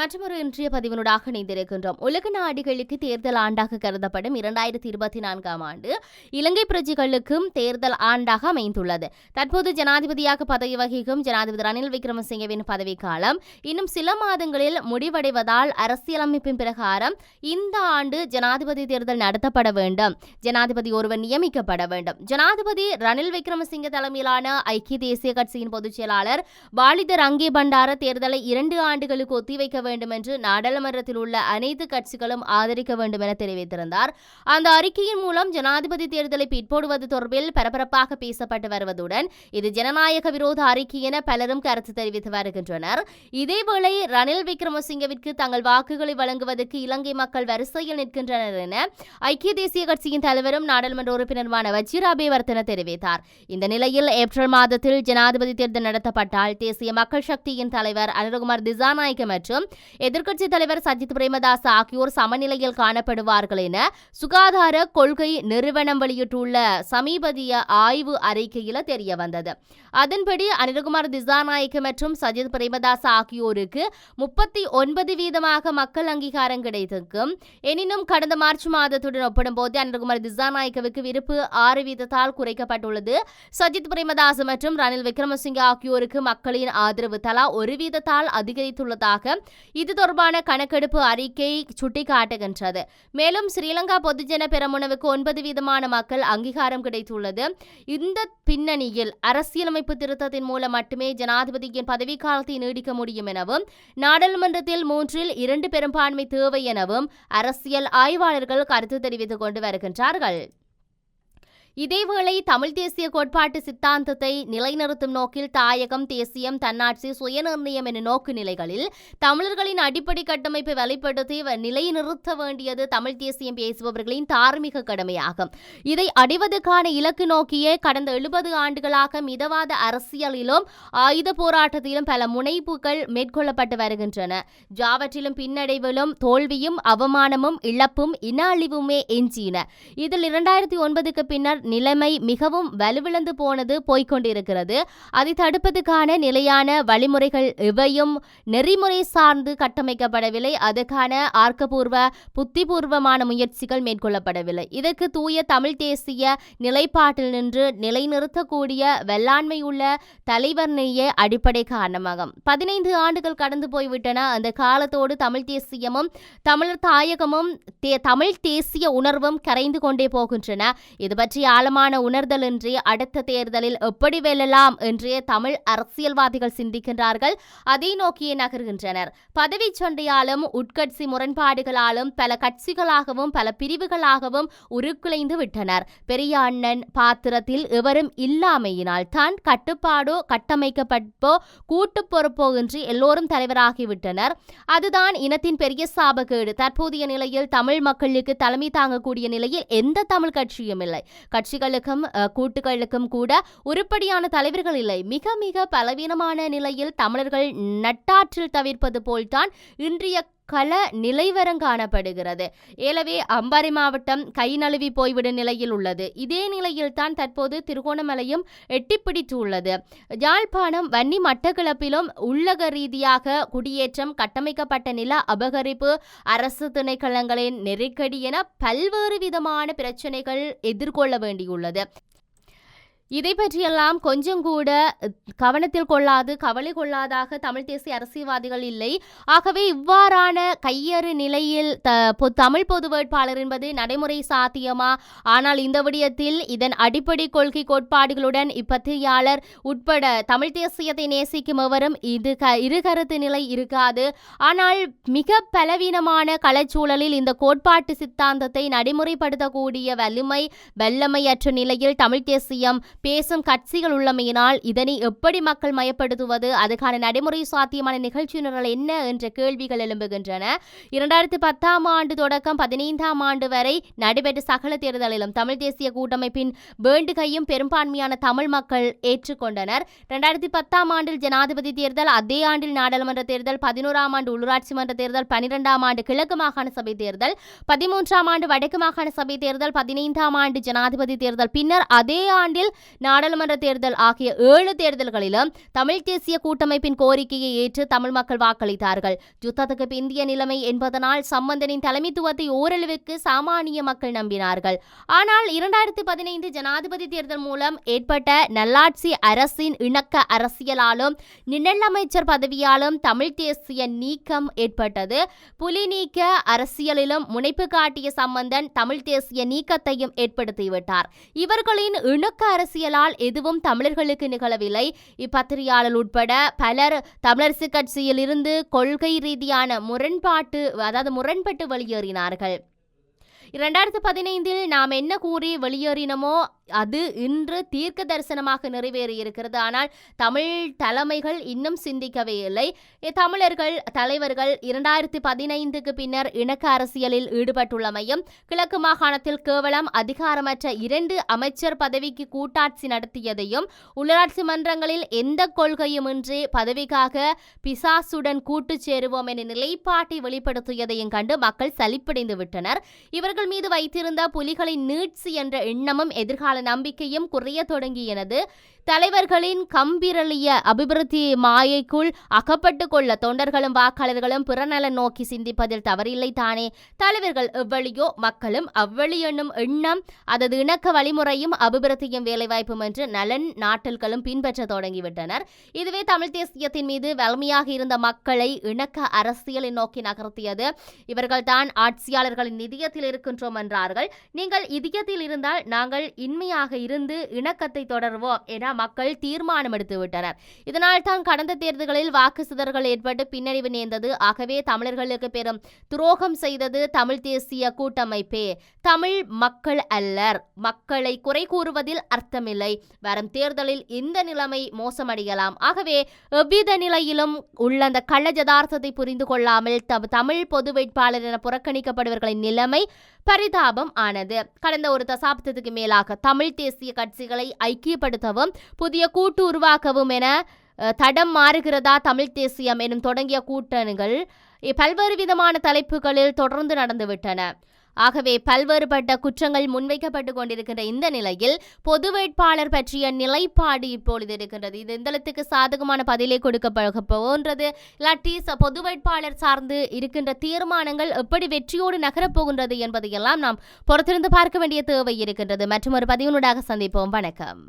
மற்றொரு இன்றைய பதிவினூடாக இணைந்திருக்கின்றோம். உலக நாடுகளுக்கு தேர்தல் ஆண்டாக கருதப்படும் இரண்டாயிரத்தி இருபத்தி நான்காம் ஆண்டு இலங்கை பிரஜைகளுக்கும் தேர்தல் ஆண்டாக அமைந்துள்ளது. தற்போது ஜனாதிபதியாக பதவி வகிக்கும் ஜனாதிபதி ரணில் விக்ரமசிங்கவின் பதவிக்காலம் இன்னும் சில மாதங்களில் முடிவடைவதால் அரசியலமைப்பின் பிரகாரம் இந்த ஆண்டு ஜனாதிபதி தேர்தல் நடத்தப்பட வேண்டும். ஜனாதிபதி ஒருவர் நியமிக்கப்பட வேண்டும். ஜனாதிபதி ரணில் விக்ரமசிங்க தலைமையிலான ஐக்கிய தேசிய கட்சியின் பொதுச் செயலாளர் பாலித ரங்கே பண்டார தேர்தலை இரண்டு ஆண்டுகளுக்கு ஒத்திவைக்க வேண்டும் என்று நாடாளுமன்றத்தில் உள்ள அனைத்து கட்சிகளும் ஆதரிக்க வேண்டும் என தெரிவித்திருந்தார். அந்த அறிக்கையின் மூலம் ஜனாதிபதி தேர்தலை பிற்போடுவது தொடர்பில் பரபரப்பாக பேசப்பட்டு வருவதுடன் இது ஜனநாயக விரோத அறிக்கை என பலரும் கருத்து தெரிவித்து வருகின்றனர். இதேவேளை ரணில் விக்ரமசிங்கவிற்கு தங்கள் வாக்குகளை வழங்குவதற்கு இலங்கை மக்கள் வரிசையில் நிற்கின்றனர் என ஐக்கிய தேசிய கட்சியின் தலைவரும் நாடாளுமன்ற உறுப்பினருமான வஜிராபேவர்த்தன தெரிவித்தார். இந்த நிலையில் ஏப்ரல் மாதத்தில் ஜனாதிபதி தேர்தல் நடத்தப்பட்டால் தேசிய மக்கள் சக்தியின் தலைவர் அனுரகுமார் திசாநாயக்க மற்றும் எதிர்க்கட்சித் தலைவர் சஜித் பிரேமதாஸ் ஆகியோர் சமநிலையில் காணப்படுவார்கள் என சுகாதார கொள்கை நிறுவனம் வெளியிட்டுள்ள சமீபத்திய ஆய்வு அறிக்கையில் தெரிய வந்தது. அதன்படி அனில்குமார் திசாநாயக்க மற்றும் சஜித் பிரேமதாஸ் ஆகியோருக்கு முப்பத்தி ஒன்பது வீதமாக மக்கள் அங்கீகாரம் கிடைத்திருக்கும். எனினும் கடந்த மார்ச் மாதத்துடன் ஒப்பிடும்போது அனில்குமார் திசாநாயக்கவுக்கு விருப்பு ஆறு வீதத்தால் குறைக்கப்பட்டுள்ளது. சஜித் பிரேமதாஸ் மற்றும் ரணில் விக்ரமசிங்க ஆகியோருக்கு மக்களின் ஆதரவு தலா ஒரு வீதத்தால் அதிகரித்துள்ளதாக இது தொடர்பான கணக்கெடுப்பு அறிக்கை சுட்டிக்காட்டுகின்றது. மேலும் ஸ்ரீலங்கா பொதுஜன பெரமுனவுக்கு ஒன்பது வீதமான மக்கள் அங்கீகாரம் கிடைத்துள்ளது. இந்த பின்னணியில் அரசியலமைப்பு திருத்தத்தின் மூலம் மட்டுமே ஜனாதிபதியின் பதவிக்காலத்தை நீடிக்க முடியும் எனவும் நாடாளுமன்றத்தில் மூன்றில் இரண்டு பெரும்பான்மை தேவை எனவும் அரசியல் ஆய்வாளர்கள் கருத்து தெரிவித்துக் கொண்டு வருகின்றார்கள். இதேவேளை தமிழ் தேசிய கோட்பாட்டு சித்தாந்தத்தை நிலைநிறுத்தும் நோக்கில் தாயகம் தேசியம் தன்னாட்சி சுயநிர்ணயம் என நோக்கு நிலைகளில் தமிழர்களின் அடிப்படை கட்டமைப்பை வெளிப்படுத்தி நிலைநிறுத்த வேண்டியது தமிழ் தேசியம் பேசுபவர்களின் தார்மீக கடமையாகும். இதை அடைவதற்கான இலக்கு நோக்கியே கடந்த எழுபது ஆண்டுகளாக மிதவாத அரசியலிலும் ஆயுத போராட்டத்திலும் பல முனைப்புகள் மேற்கொள்ளப்பட்டு வருகின்றன. ஜாவற்றிலும் பின்னடைவிலும் தோல்வியும் அவமானமும் இழப்பும் இன அழிவுமே எஞ்சின. இதில் இரண்டாயிரத்தி ஒன்பதுக்கு பின்னர் நிலைமை மிகவும் வலுவிழந்து போனது போய்கொண்டிருக்கிறது அதை தடுப்பதற்கான நிலையான வழிமுறைகள் எவையும் நெறிமுறை சார்ந்து கட்டமைக்கப்படவில்லை. அதற்கான ஆர்க்கப்பூர்வ புத்திபூர்வமான முயற்சிகள் மேற்கொள்ளப்படவில்லை. இதற்கு தூய தமிழ் தேசிய நிலைப்பாட்டில் நின்று நிலைநிறுத்தக்கூடிய வெள்ளாண்மையுள்ள தலைவர்னையே அடிப்படை காரணமாகும். பதினைந்து ஆண்டுகள் கடந்து போய்விட்டன. அந்த காலத்தோடு தமிழ் தேசியமும் தமிழர் தாயகமும் தமிழ் தேசிய உணர்வும் கரைந்து கொண்டே போகின்றன. இது பற்றி ஆழமான உணர்தலின்றி அடுத்த தேர்தலில் எப்படி வெல்லலாம் என்றே தமிழ் அரசியல்வாதிகள் சிந்திக்கின்றார்கள். அதை நோக்கியே நகர்கின்றனர். பதவி சண்டையாலும் உட்கட்சி முரண்பாடுகளாலும் பல கட்சிகளாகவும் பல பிரிவுகளாகவும் உருக்குலைந்து விட்டனர். பெரிய அண்ணன் பாத்திரத்தில் எவரும் இல்லாமையினால் தான் கட்டுப்பாடோ கட்டமைக்கப்பட்டோ கூட்டு பொறுப்போ இன்றி எல்லோரும் தலைவராகிவிட்டனர். அதுதான் இனத்தின் பெரிய சாபகேடு. தற்போதைய நிலையில் தமிழ் மக்களுக்கு தலைமை தாங்கக்கூடிய நிலையில் எந்த தமிழ் கட்சியும் இல்லை. கட்சிகளுக்கும் கூட்டுகளுக்கும் கூட உருப்படியான தலைவர்கள் இல்லை. மிக மிக பலவீனமான நிலையில் தமிழர்கள் நட்டாற்றில் தவிர்ப்பது போல்தான் இன்றைய கள நிலைவரம் காணப்படுகிறது. ஏலவே அம்பாறை மாவட்டம் கை நழுவி போய்விடும் நிலையில் உள்ளது. இதே நிலையில்தான் தற்போது திருகோணமலையும் எட்டிப்பிடித்துள்ளது. யாழ்ப்பாணம் வன்னி மட்டக்கிழப்பிலும் உள்ளக ரீதியாக குடியேற்றம் கட்டமைக்கப்பட்ட நில அபகரிப்பு அரசு திணைக்களங்களின் நெருக்கடி என பல்வேறு விதமான பிரச்சனைகள் எதிர்கொள்ள வேண்டியுள்ளது. இதை பற்றியெல்லாம் கொஞ்சம் கூட கவனத்தில் கொள்ளாது கவலை கொள்ளாதாக தமிழ் தேசிய அரசியல்வாதிகள் இல்லை. ஆகவே இவ்வாறான கையறு நிலையில் தமிழ் பொது வேட்பாளர் என்பது நடைமுறை சாத்தியமா? ஆனால் இந்த விடயத்தில் இதன் அடிப்படை கொள்கை கோட்பாடுகளுடன் இப்பத்திரிகையாளர் உட்பட தமிழ் தேசியத்தை நேசிக்கும் எவரும் இது க இருகருத்து நிலை இருக்காது. ஆனால் மிக பலவீனமான கலைச்சூழலில் இந்த கோட்பாட்டு சித்தாந்தத்தை நடைமுறைப்படுத்தக்கூடிய வலிமை வல்லமையற்ற நிலையில் தமிழ் தேசியம் பேசும் கட்சிகள் உள்ளமையினால் இதனை எப்படி மக்கள் மயப்படுத்துவது? அதுக்கான நடைமுறை சாத்தியமான நிகழ்ச்சி நிரல் என்ன என்ற கேள்விகள் எழும்புகின்றன. இரண்டாயிரத்தி பத்தாம் ஆண்டு தொடக்கம் பதினைந்தாம் ஆண்டு வரை நடைபெற்ற சகல தேர்தலிலும் தமிழ் தேசிய கூட்டமைப்பின் வேண்டுகையும் பெரும்பான்மையான தமிழ் மக்கள் ஏற்றுக்கொண்டனர். இரண்டாயிரத்தி பத்தாம் ஆண்டில் ஜனாதிபதி தேர்தல் அதே ஆண்டில் நாடாளுமன்ற தேர்தல் பதினோராம் ஆண்டு உள்ளூராட்சி மன்ற தேர்தல் பனிரெண்டாம் ஆண்டு கிழக்கு மாகாண சபை தேர்தல் பதிமூன்றாம் ஆண்டு வடக்கு மாகாண சபை தேர்தல் பதினைந்தாம் ஆண்டு ஜனாதிபதி தேர்தல். பின்னர் அதே ஆண்டில் நாடாளுமன்ற தேர்தல் ஆகிய ஏழு தேர்தல்களிலும் தமிழ் தேசிய கூட்டமைப்பின் கோரிக்கையை ஏற்று தமிழ் மக்கள் வாக்களித்தார்கள். யுத்தத்துக்கு பிந்திய நிலைமை என்பதனால் சம்பந்தனின் தலைமைத்துவத்தை ஓரளவுக்கு சாமானிய மக்கள் நம்பினார்கள். ஆனால் இரண்டாயிரத்தி பதினைந்து ஜனாதிபதி தேர்தல் மூலம் ஏற்பட்ட நல்லாட்சி அரசின் இணக்க அரசியலாலும் நிழல் அமைச்சர் பதவியாலும் தமிழ் தேசிய நீக்கம் ஏற்பட்டது. புலி நீக்க அரசியலிலும் முனைப்பு காட்டிய சம்பந்தன் தமிழ் தேசிய நீக்கத்தையும் ஏற்படுத்திவிட்டார். இவர்களின் இணக்க அரசியல் அரசியலால் எதுவும் தமிழர்களுக்கு நிகழவில்லை. இப்பத்திரிகையாளர் உட்பட பலர் தமிழரசு கட்சியில் இருந்து கொள்கை ரீதியான முரண்பாட்டு அதாவது முரண்பட்டு வெளியேறினார்கள். இரண்டாயிரத்து பதினைந்தில் நாம் என்ன கூறி வெளியேறினமோ அது இன்று தீர்க்க தரிசனமாக நிறைவேறி இருக்கிறது. ஆனால் தமிழ் தலைமைகள் இன்னும் சிந்திக்கவே இல்லை. தமிழர்கள் தலைவர்கள் இரண்டாயிரத்தி பதினைந்துக்கு பின்னர் இணக்க அரசியலில் ஈடுபட்டுள்ளமையும் கிழக்கு மாகாணத்தில் கேவலம் அதிகாரமற்ற இரண்டு அமைச்சர் பதவிக்கு கூட்டாட்சி நடத்தியதையும் உள்ளாட்சி மன்றங்களில் எந்த கொள்கையுமின்றி பதவிக்காக பிசாசுடன் கூட்டு சேருவோம் என நிலைப்பாட்டை வெளிப்படுத்தியதையும் கண்டு மக்கள் சலிப்படைந்து விட்டனர் இவர்கள் மீது வைத்திருந்த புலிகளின் நீட்சி என்ற எண்ணமும் எதிர்கால நம்பிக்கையும் குறைய தொடங்கியது தலைவர்களின் கம்பிரளிய அபிவிருத்தி மாயைக்குள் அகப்பட்டு கொள்ள தொண்டர்களும் வாக்காளர்களும் பிறநலன் நோக்கி சிந்திப்பதில் தவறில்லை தானே. தலைவர்கள் எவ்வளியோ மக்களும் அவ்வளி எண்ணும் எண்ணம் அதது இணக்க வழிமுறையும் அபிவிருத்தியும் வேலைவாய்ப்பும் என்று நலன் நாட்டல்களும் பின்பற்ற தொடங்கிவிட்டனர். இதுவே தமிழ் தேசியத்தின் மீது வலிமையாக இருந்த மக்களை இணக்க அரசியலை நோக்கி நகர்த்தியது. இவர்கள்தான் ஆட்சியாளர்களின் நிதியத்தில் இருக்கின்றோம் என்றார்கள். நீங்கள் இதயத்தில் இருந்தால் நாங்கள் இன்மையாக கூட்டணியாக இருந்து இணக்கத்தை தொடர்வோம் என மக்கள் தீர்மானம் எடுத்து விட்டனர். இதனால் தான் கடந்த தேர்தல்களில் வாக்கு சிதறல் ஏற்பட்டு பின்னடைவு நேர்ந்தது. ஆகவே தமிழர்களுக்கு பெரும் துரோகம் செய்தது தமிழ் தேசிய கூட்டமைப்பே. தமிழ் மக்கள் அல்லர். மக்களை குறை கூறுவதில் அர்த்தமில்லை. வரும் தேர்தலில் இந்த நிலைமை மோசமடையலாம். ஆகவே எவ்வித நிலையிலும் உள்ள அந்த கள்ள ஜதார்த்தத்தை புரிந்து கொள்ளாமல் தமிழ் பொது வேட்பாளர் என புறக்கணிக்கப்படுவர்களின் நிலைமை பரிதாபம் ஆனது. கடந்த ஒரு தசாப்தத்துக்கு மேலாக தமிழ் தேசிய கட்சிகளை ஐக்கியப்படுத்தவும் புதிய கூட்டு உருவாக்கவும் என தடம் மாறுகிறதா தமிழ் தேசியம் எனும் தொடங்கிய கூட்டணிகள் பல்வேறு விதமான தலைப்புகளில் தொடர்ந்து நடந்துவிட்டன. ஆகவே பல்வேறுபட்ட குற்றங்கள் முன்வைக்கப்பட்டு கொண்டிருக்கின்ற இந்த நிலையில் பொது வேட்பாளர் பற்றிய நிலைப்பாடு இப்பொழுது இருக்கின்றது. இது இந்தளத்துக்கு சாதகமான பதிலை கொடுக்க போன்றது இல்லாட்டி பொது வேட்பாளர் சார்ந்து இருக்கின்ற தீர்மானங்கள் எப்படி வெற்றியோடு நகரப்போகின்றது என்பதையெல்லாம் நாம் பொறுத்திருந்து பார்க்க வேண்டிய தேவை இருக்கின்றது. மற்றும் ஒரு பதிவுனூடாக சந்திப்போம். வணக்கம்.